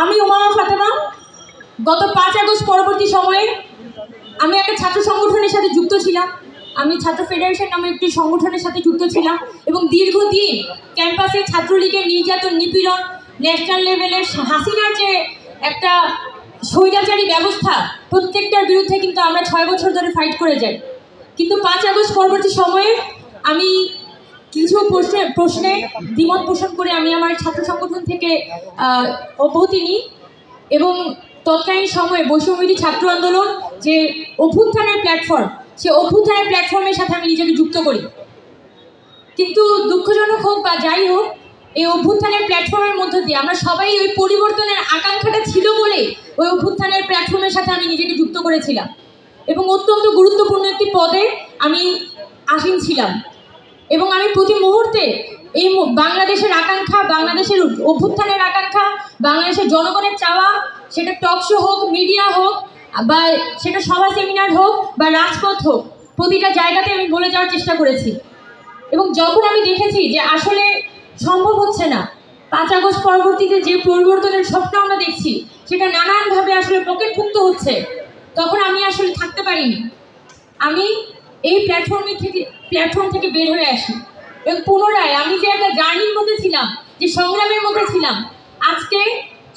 আমি উমামা ফাতেমা, গত পাঁচ আগস্ট পরবর্তী সময়ে আমি একটা ছাত্র সংগঠনের সাথে যুক্ত ছিলাম। আমি ছাত্র ফেডারেশন নামে একটি সংগঠনের সাথে যুক্ত ছিলাম এবং দীর্ঘদিন ক্যাম্পাসে ছাত্রলীগের নির্যাতন, নিপীড়ন, ন্যাশনাল লেভেলের হাসিনার যে একটা স্বৈরাচারী ব্যবস্থা, প্রত্যেকটার বিরুদ্ধে কিন্তু আমরা ছয় বছর ধরে ফাইট করে যাই। কিন্তু পাঁচ আগস্ট পরবর্তী সময়ে আমি কিছু প্রশ্নে প্রশ্নে দ্বিমত পোষণ করে আমি আমার ছাত্র সংগঠন থেকে অব্যাহতি নিই এবং তৎকালীন সময়ে বৈষম্যবিধি ছাত্র আন্দোলন যে অভ্যুত্থানের প্ল্যাটফর্ম সে অভ্যুত্থানের প্ল্যাটফর্মের সাথে আমি নিজেকে যুক্ত করি। কিন্তু দুঃখজনক হোক বা যাই হোক, এই অভ্যুত্থানের প্ল্যাটফর্মের মধ্য দিয়ে আমরা সবাই ওই পরিবর্তনের আকাঙ্ক্ষাটা ছিল বলে ওই অভ্যুত্থানের প্ল্যাটফর্মের সাথে আমি নিজেকে যুক্ত করেছিলাম এবং অত্যন্ত গুরুত্বপূর্ণ একটি পদে আমি আসীন ছিলাম। এবং আমি প্রতি মুহূর্তে এই বাংলাদেশের আকাঙ্ক্ষা, বাংলাদেশের অভ্যুত্থানের আকাঙ্ক্ষা, বাংলাদেশের জনগণের চাওয়া, সেটা টক শো হোক মিডিয়া হোক, বা সেটা সভা সেমিনার হোক, বা রাজপথ হোক, প্রতিটা জায়গাতে আমি বলে যাওয়ার চেষ্টা করেছি। এবং যখন আমি দেখেছি যে আসলে সম্ভব হচ্ছে না, পাঁচ আগস্ট পরবর্তীতে যে পরিবর্তনের স্বপ্ন আমরা দেখছি, সেটা নানানভাবে আসলে পকেটভুক্ত হচ্ছে, তখন আমি আসলে থাকতে পারিনি। আমি এই প্ল্যাটফর্মে থেকে প্ল্যাটফর্ম থেকে বের হয়ে আসি। এবং পুনরায় আমি যে একটা জার্নির মধ্যে ছিলাম, যে সংগ্রামের মধ্যে ছিলাম, আজকে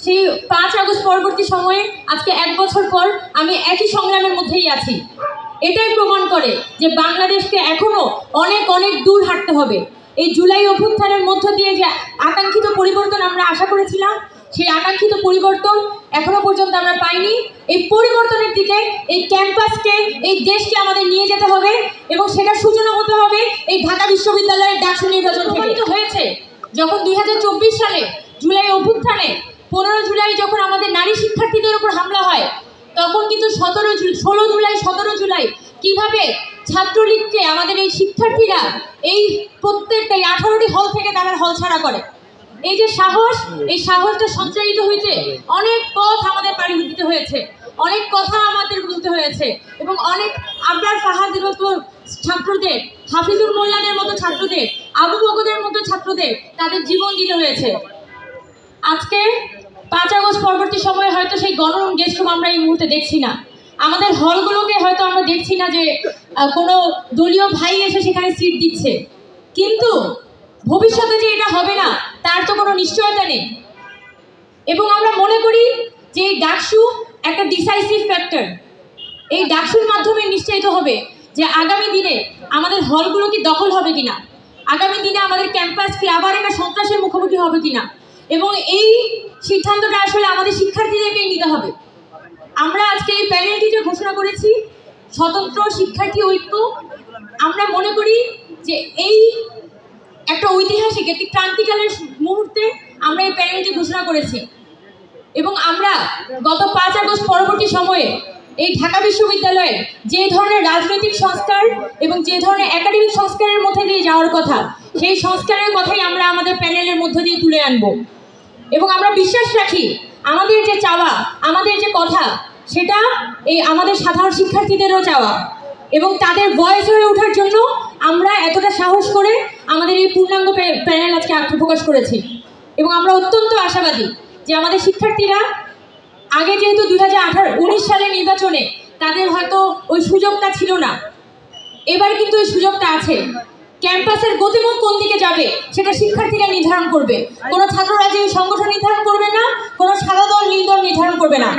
সেই পাঁচ আগস্ট পরবর্তী সময়ে, আজকে এক বছর পর আমি একই সংগ্রামের মধ্যেই আছি। এটাই প্রমাণ করে যে বাংলাদেশকে এখনও অনেক অনেক দূর হাঁটতে হবে। এই জুলাই অভ্যুত্থানের মধ্য দিয়ে যে আকাঙ্ক্ষিত পরিবর্তন আমরা আশা করেছিলাম, সেই আকাঙ্ক্ষিত পরিবর্তন এখনও পর্যন্ত আমরা পাইনি। এই পরিবর্তনের দিকে, এই ক্যাম্পাসকে, এই দেশকে আমাদের নিয়ে যেতে হবে এবং সেটা সূচনা হতে হবে এই ঢাকা বিশ্ববিদ্যালয়ের ডাকসু নির্বাচন প্রমাণিত হয়েছে। যখন দুই হাজার চব্বিশ সালে জুলাই অভ্যুত্থানে, পনেরো জুলাই যখন আমাদের নারী শিক্ষার্থীদের উপর হামলা হয়, তখন কিন্তু সতেরো ষোলো জুলাই, সতেরো জুলাই কীভাবে ছাত্রলীগকে, আমাদের এই শিক্ষার্থীরা এই প্রত্যেকটা এই আঠারোটি হল থেকে তারা হল ছাড়া করে। এই যে সাহস এই সাহসটা সঞ্চারিত হয়েছে। অনেক পথ আমাদের পাড়ি দিতে হয়েছে। অনেক কথা আমাদের বলতে হয়েছে। এবং অনেক আবরার ফাহাদের মতো ছাত্রদের হাফিজুর মোল্লাদের মতো ছাত্রদের আবু বকদের মতো ছাত্রদের তাদের জীবন দিতে হয়েছে। আজকে পাঁচ আগস্ট পরবর্তী সময়ে হয়তো সেই গণরম গেস্টরুম আমরা এই মুহূর্তে দেখছি না। আমাদের হলগুলোকে হয়তো আমরা দেখছি না যে কোনো দলীয় ভাই এসে সেখানে সিট দিচ্ছে। কিন্তু ভবিষ্যতে যে এটা হবে না, তার তো কোনো নিশ্চয়তা নেই। এবং আমরা মনে করি যে এই ডাকসু একটা ডিসাইসিভ ফ্যাক্টর এই ডাকসুর মাধ্যমে নিশ্চিত হবে যে আগামী দিনে আমাদের হলগুলো কি দখল হবে কিনা? আগামী দিনে আমাদের ক্যাম্পাস কি আবার একটা সন্ত্রাসের মুখোমুখি হবে কিনা? এবং এই সিদ্ধান্তটা আসলে আমাদের শিক্ষার্থীদেরকেই নিতে হবে। আমরা আজকে এই প্যানেলটিতে ঘোষণা করেছি, স্বতন্ত্র শিক্ষার্থী ঐক্য। আমরা মনে করি যে ঐতিহাসিক একটি ক্রান্তিকালের মুহূর্তে আমরা এই প্যানেলটি ঘোষণা করেছি। এবং আমরা গত পাঁচ আগস্ট পরবর্তী সময়ে এই ঢাকা বিশ্ববিদ্যালয়ে যে ধরনের রাজনৈতিক সংস্কার এবং যে ধরনের একাডেমিক সংস্কারের মধ্যে দিয়ে যাওয়ার কথা, সেই সংস্কারের কথাই আমরা আমাদের প্যানেলের মধ্য দিয়ে তুলে আনব। এবং আমরা বিশ্বাস রাখি, আমাদের যে চাওয়া, আমাদের যে কথা, সেটা এই আমাদের সাধারণ শিক্ষার্থীদেরও চাওয়া। এবং তাদের ভয়েস হয়ে ওঠার জন্য আমরা এতটা সাহস করে আমাদের এই পূর্ণাঙ্গ প্যা- প্যানেল আজকে আত্মপ্রকাশ করেছি। এবং আমরা অত্যন্ত আশাবাদী যে আমাদের শিক্ষার্থীরা আগে যেহেতু দু হাজার আঠারো উনিশ সালের নির্বাচনে তাদের হয়তো ওই সুযোগটা ছিল না। এবার কিন্তু ওই সুযোগটা আছে। ক্যাম্পাসের গতিমত কোন দিকে যাবে সেটা শিক্ষার্থীরা নির্ধারণ করবে। কোনো ছাত্র রাজনীতি সংগঠন নির্ধারণ করবে না, কোনো সাদা দল দল নির্ধারণ করবে না।